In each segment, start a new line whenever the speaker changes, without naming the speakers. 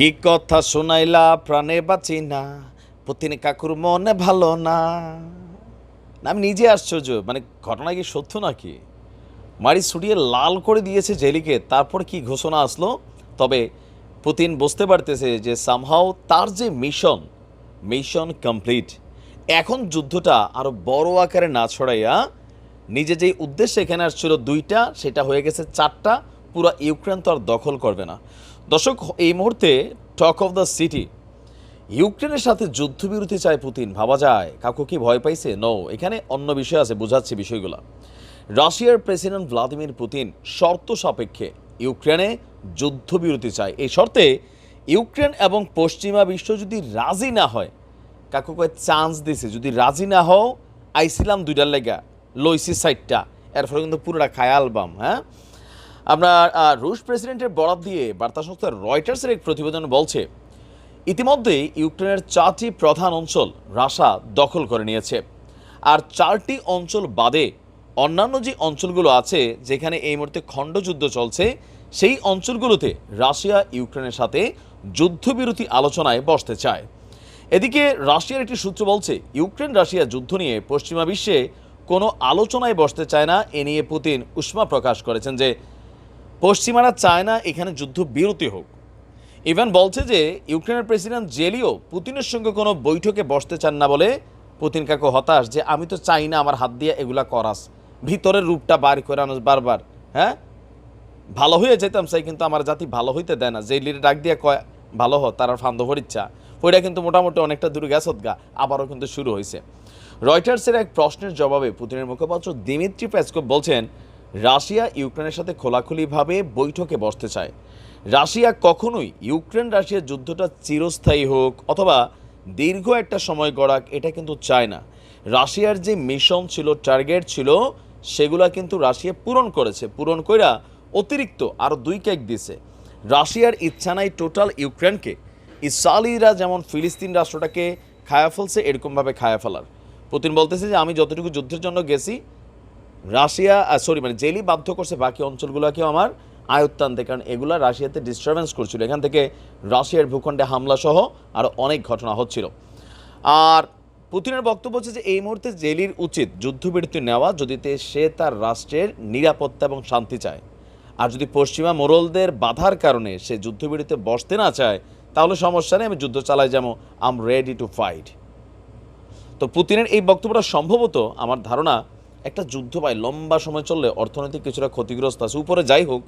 কি কথা শোনাইলা প্রাণে বাঁচি না? পতিনি কাকুর মনে ভালো না। আমি নিজে আশ্চর্য মানে ঘটনা কি সত্য নাকি? মারি ছুটিয়ে লাল করে দিয়েছে জেলিকে, তারপর কি ঘোষণা আসলো? তবে পুতিন বুঝতে পারতেছে যে সামহাও তার যে মিশন মিশন কমপ্লিট এখন যুদ্ধটা আরও বড় আকারে না ছড়াইয়া নিজে যেই উদ্দেশ্যে এখানে আসছিল দুইটা, সেটা হয়ে গেছে চারটা, পুরো ইউক্রেন তো আর দখল করবে না। দর্শক, এই মুহূর্তে টক অফ দ্য সিটি ইউক্রেনের সাথে যুদ্ধবিরতি চায় পুতিন। ভাবা যায়, কাকু কি ভয় পাইছে? নো এখানে অন্য বিষয় আছে, বোঝাচ্ছি বিষয়গুলো। রাশিয়ার প্রেসিডেন্ট ভ্লাদিমির পুতিন শর্ত সাপেক্ষে ইউক্রেনে যুদ্ধবিরতি চায়। এই শর্তে ইউক্রেন এবং পশ্চিমা বিশ্ব যদি রাজি না হয়, কাকু কয়, চান্স দিছে। যদি রাজি না হও, আইছিলাম দুইটার লেগা লইসি সাইডটা এর ফলে কিন্তু পুরোটা খায় অ্যালবাম হ্যাঁ? আপনার রুশ প্রেসিডেন্টের বরাত দিয়ে বার্তা সংস্থা রয়টার্সের এক প্রতিবেদন বলছে ইতিমধ্যে ইউক্রেনের চারটি প্রধান অঞ্চল রাশা দখল করে নিয়েছে। আর চারটি অঞ্চল বাদে অন্যান্য যে অঞ্চলগুলো আছে, যেখানে এই মুহূর্তে খণ্ডযুদ্ধ চলছে, সেই অঞ্চলগুলোতে রাশিয়া ইউক্রেনের সাথে যুদ্ধবিরতি আলোচনায় বসতে চায়। এদিকে রাশিয়ার একটি সূত্র বলছে, ইউক্রেন রাশিয়া যুদ্ধ নিয়ে পশ্চিমা বিশ্বে কোনো আলোচনায় বসতে চায় না, এ নিয়ে পুতিন উষ্মা প্রকাশ করেছেন যে পশ্চিমারা চায় না এখানে যুদ্ধ বিরতি হোক। ইভেন বলছে যে, ইউক্রেনের প্রেসিডেন্ট জেলিও পুতিনের সঙ্গে কোনো বৈঠকে বসতে চান না বলে পুতিন কাকু হতাশ যে, আমি তো চাই না আমার হাত দিয়ে এগুলা করাস। ভিতরের রূপটা বার করে আনোস বারবার। হ্যাঁ? ভালো হয়ে যেতাম চাই কিন্তু আমার জাতি ভালো হইতে দেয় না। লিডে ডাক দিয়ে কয়, ভালো হ, তার ফান্দ ইচ্ছা। ওইটা কিন্তু মোটামুটি অনেকটা দূরে গেছত গা, আবারও কিন্তু শুরু হয়েছে রয়টার্সের এক প্রশ্নের জবাবে পুতিনের মুখপাত্র দিমিত্রি পেসকোভ বলছেন রাশিয়া ইউক্রেনের সাথে খোলাখুলিভাবে বৈঠকে বসতে চায়। রাশিয়া কখনোই ইউক্রেন রাশিয়ার যুদ্ধটা চিরস্থায়ী হোক অথবা দীর্ঘ একটা সময় গড়াক, এটা কিন্তু চায় না। রাশিয়ার যে মিশন ছিল, টার্গেট ছিল, সেগুলা কিন্তু রাশিয়া পূরণ করেছে। পূরণ কইরা অতিরিক্ত আরও দুই কেক দিছে। রাশিয়ার ইচ্ছা নাই টোটাল ইউক্রেনকে। ইসরায়েলিরা যেমন ফিলিস্তিন রাষ্ট্রটাকে খায়া ফেলছে, এরকমভাবে খায়া ফেলার। পুতিন বলতেছে যে, আমি যতটুকু যুদ্ধের জন্য গেছি রাশিয়া সরি মানে জেলি বাধ্য করছে বাকি অঞ্চলগুলোকেও আমার আয়ত্ত আনতে কারণ এগুলা রাশিয়াতে ডিস্টারবেন্স করছিল। এখান থেকে রাশিয়ার ভূখণ্ডে হামলা সহ আরও অনেক ঘটনা হচ্ছিল। আর পুতিনের বক্তব্য হচ্ছে যে, এই মুহূর্তে জেলির উচিত যুদ্ধবিরতি নেওয়া যদি সে তার রাষ্ট্রের নিরাপত্তা এবং শান্তি চায়। আর যদি পশ্চিমা মোরলদের বাধার কারণে সে যুদ্ধবিরতিতে বসতে না চায়, তাহলে সমস্যা নেই, আমি যুদ্ধ চালাই যেমন আম রেডি টু ফাইট তো পুতিনের এই বক্তব্যটা সম্ভবত আমার ধারণা একটা যুদ্ধ পায় লম্বা সময় চললে অর্থনৈতিক কিছুটা ক্ষতিগ্রস্ত আছে। উপরে যাই হোক,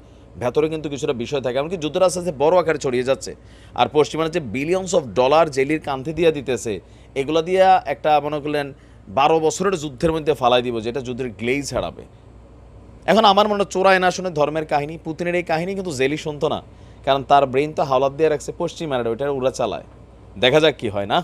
ভেতরে কিন্তু কিছুটা বিষয় থাকে, এমনকি যুদ্ধটা আস্তে আস্তে বড় আকারে ছড়িয়ে যাচ্ছে। আর পশ্চিমার যে বিলিয়নস অফ ডলার জেলির কান্থে দিয়ে দিতেছে, এগুলো দিয়া একটা মনে করলেন বারো বছরের যুদ্ধের মধ্যে ফালাই দিব, যেটা যুদ্ধের গ্লেই ছাড়াবে এখন আমার মনে চোরায় না শুনে ধর্মের কাহিনী, পুতিনের এই কাহিনী কিন্তু জেলি শুনতো না, কারণ তার ব্রেন তো হাওলাত দিয়ে রাখছে পশ্চিমারা ওইটা উড়া চালায়। দেখা যাক কি হয় না?